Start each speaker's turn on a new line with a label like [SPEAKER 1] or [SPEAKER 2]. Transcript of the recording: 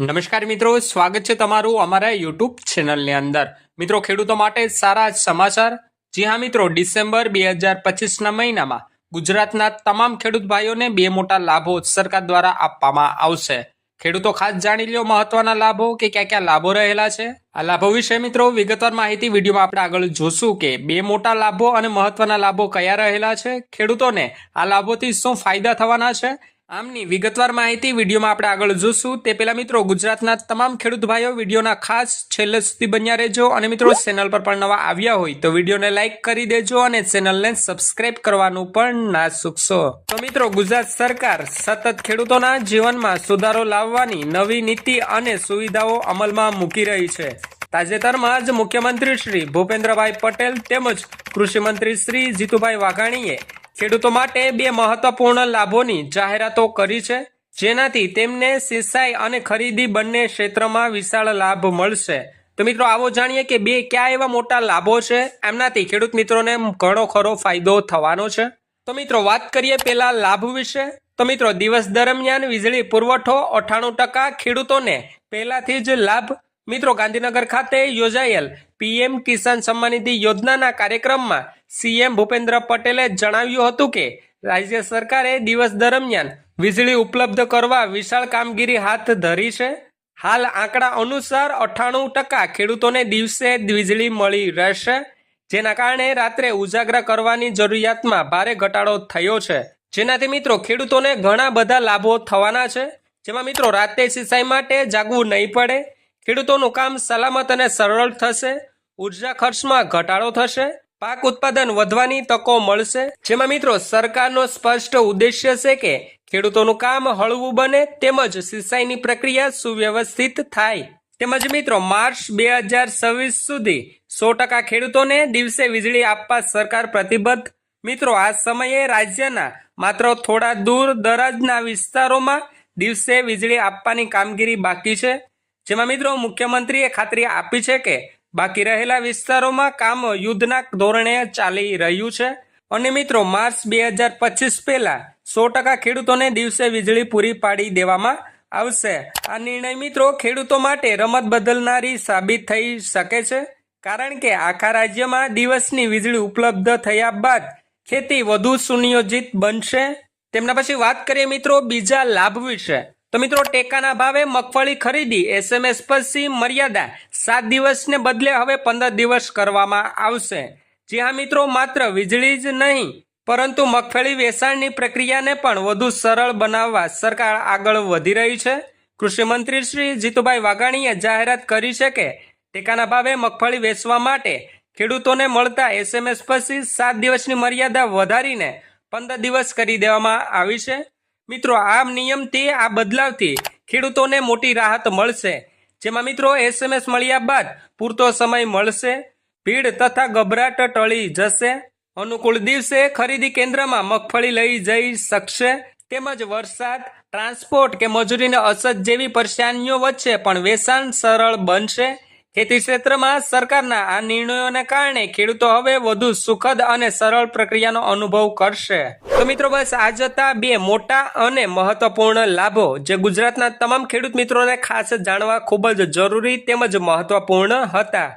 [SPEAKER 1] નમસ્કાર મિત્રો, સ્વાગત છે તમારું અમારા યુટ્યુબ ચેનલની અંદર. મિત્રો, ખેડૂતો માટે સારા સમાચાર. જી હા મિત્રો, ડિસેમ્બર બે હજાર પચીસના મહિનામાં ગુજરાતના તમામ ખેડૂત ભાઈઓને બે મોટા લાભો સરકાર દ્વારા આપવામાં આવશે. ખેડૂતો ખાસ જાણી લ્યો મહત્વના લાભો કે ક્યાં ક્યાં લાભો રહેલા છે? આ લાભો વિશે મિત્રો વિગતવાર માહિતી વિડીયોમાં આપણે આગળ જોશું કે બે મોટા લાભો અને મહત્વના લાભો કયા રહેલા છે? ખેડૂતોને આ લાભોથી શું ફાયદા થવાના છે? આમની વિગતવાર માહિતી વિડીયોમાં આપણે આગળ જોશું. તે પહેલા મિત્રો, ગુજરાતના તમામ ખેડૂત ભાઈઓ વિડીયોના ખાસ છેલ્લે સુધી બન્યા રહેજો અને મિત્રો, ચેનલ પર પણ નવા આવ્યા હોય તો વિડીયોને લાઇક કરી દેજો અને ચેનલને સબસ્ક્રાઇબ કરવાનું પણ ના ચૂકશો તો મિત્રો, ગુજરાત સરકાર સતત ખેડૂતોના જીવનમાં સુધારો લાવવાની નવી નીતિ અને સુવિધાઓ અમલમાં મૂકી રહી છે. તાજેતરમાં જ મુખ્યમંત્રી શ્રી ભૂપેન્દ્રભાઈ પટેલ તેમજ કૃષિ મંત્રી શ્રી જીતુભાઈ વાઘાણીએ ખેડૂતો માટે બે મહત્વપૂર્ણ લાભોની જાહેરાતો કરી છે. જેનાથી તેમને સિંચાઈ અને ખરીદી બંને ક્ષેત્રમાં વિશાળ લાભ મળશે. તો મિત્રો, આવો જાણીએ કે બે કયા એવા મોટા લાભો છે? એમનાથી ખેડૂત મિત્રોને ઘણો ખરો ફાયદો થવાનો છે. તો મિત્રો, વાત કરીએ પેલા લાભ વિશે. તો મિત્રો, દિવસ દરમિયાન વીજળી પુરવઠો અઠ્ઠાણું ટકા ખેડૂતોને પહેલાથી જ લાભ મિત્રો, ગાંધીનગર ખાતે યોજાયેલ પીએમ કિસાન સન્માન નિધિ યોજનાના કાર્યક્રમમાં સીએમ ભૂપેન્દ્ર પટેલે જણાવ્યું હતું કે, રાજ્ય સરકારે દિવસ દરમિયાન વીજળી ઉપલબ્ધ કરવા વિશાળ કામગીરી હાથ ધરી છે. હાલ આંકડા અનુસાર અઠ્ઠાણું ટકા ખેડૂતોને દિવસે વીજળી મળી રહેશે, જેના કારણે રાત્રે ઉજાગરા કરવાની જરૂરિયાતમાં ભારે ઘટાડો થયો છે. જેનાથી મિત્રો, ખેડૂતોને ઘણા બધા લાભો થવાના છે. જેમાં મિત્રો, રાતે સિંચાઈ માટે જાગવું નહીં પડે ખેડૂતોનું કામ સલામત અને સરળ થશે, ઊર્જા ખર્ચમાં ઘટાડો થશે, પાક ઉત્પાદન વધવાની તકો મળશે. જેમાં મિત્રો, સરકારનો સ્પષ્ટ ઉદ્દેશ્ય છે કે ખેડૂતોનું કામ હળવું બને તેમજ સિંચાઈની પ્રક્રિયા સુવ્યવસ્થિત થાય. તેમજ મિત્રો, માર્ચ બે હજાર છવ્વીસ સુધી સો ટકા ખેડૂતોને દિવસે વીજળી આપવા સરકાર પ્રતિબદ્ધ. મિત્રો, આ સમયે રાજ્યના માત્ર થોડા દૂર દરાજના વિસ્તારોમાં દિવસે વીજળી આપવાની કામગીરી બાકી છે. જેમાં મિત્રો મુખ્યમંત્રીએ ખાતરી આપી છે કે બાકી રહેલા વિસ્તારોમાં કામ યુદ્ધના ધોરણે ચાલી રહ્યું છે. અને મિત્રો માર્ચ બે હજાર પચીસ પહેલા સો ટકા ખેડૂતોને દિવસે વીજળી પૂરી પાડી દેવામાં આવશે. આ નિર્ણય મિત્રો ખેડૂતો માટે રમત બદલનારી સાબિત થઈ શકે છે. કારણ કે આખા રાજ્યમાં દિવસની વીજળી ઉપલબ્ધ થયા બાદ ખેતી વધુ સુનિયોજિત બનશે. તેમના પછી વાત કરીએ મિત્રો બીજા લાભ વિશે. તો મિત્રો, ટેકાના ભાવે મગફળી ખરીદી એસએમએસ પછી મર્યાદા, સાત દિવસને બદલે હવે પંદર દિવસ કરવામાં આવશે. જી હા મિત્રો, માત્ર વીજળી જ નહીં, પરંતુ મગફળી વેચાણની પ્રક્રિયાને પણ વધુ સરળ બનાવવા સરકાર આગળ વધી રહી છે. કૃષિ મંત્રી શ્રી જીતુભાઈ વાઘાણીએ જાહેરાત કરી છે કે, ટેકાના ભાવે મગફળી વેચવા માટે ખેડૂતોને મળતા એસએમએસ પછી સાત દિવસની મર્યાદા વધારીને પંદર દિવસ કરી દેવામાં આવી છે. મિત્રો આ નિયમથી, આ બદલાવથી ખેડૂતોને મોટી રાહત મળશે. જેમાં મિત્રો, એસએમએસ મળ્યા બાદ પૂરતો સમય મળશે, ભીડ તથા ગભરાટ ટળી જશે. અનુકૂળ દિવસે ખરીદી કેન્દ્રમાં મગફળી લઈ જઈ શકશે, તેમજ વરસાદ, ટ્રાન્સપોર્ટ કે મજૂરીની અછત જેવી પરેશાનીઓ વચ્ચે પણ વેચાણ સરળ બનશે. ખેતી ક્ષેત્રમાં સરકારના આ નિર્ણયોને કારણે ખેડૂતો હવે વધુ સુખદ અને સરળ પ્રક્રિયાનો અનુભવ કરશે. તો મિત્રો બસ આ જતા બે મોટા અને મહત્વપૂર્ણ લાભો, જે ગુજરાતના તમામ ખેડૂત મિત્રોને ખાસ જાણવા ખૂબ જ જરૂરી તેમજ મહત્વપૂર્ણ હતા.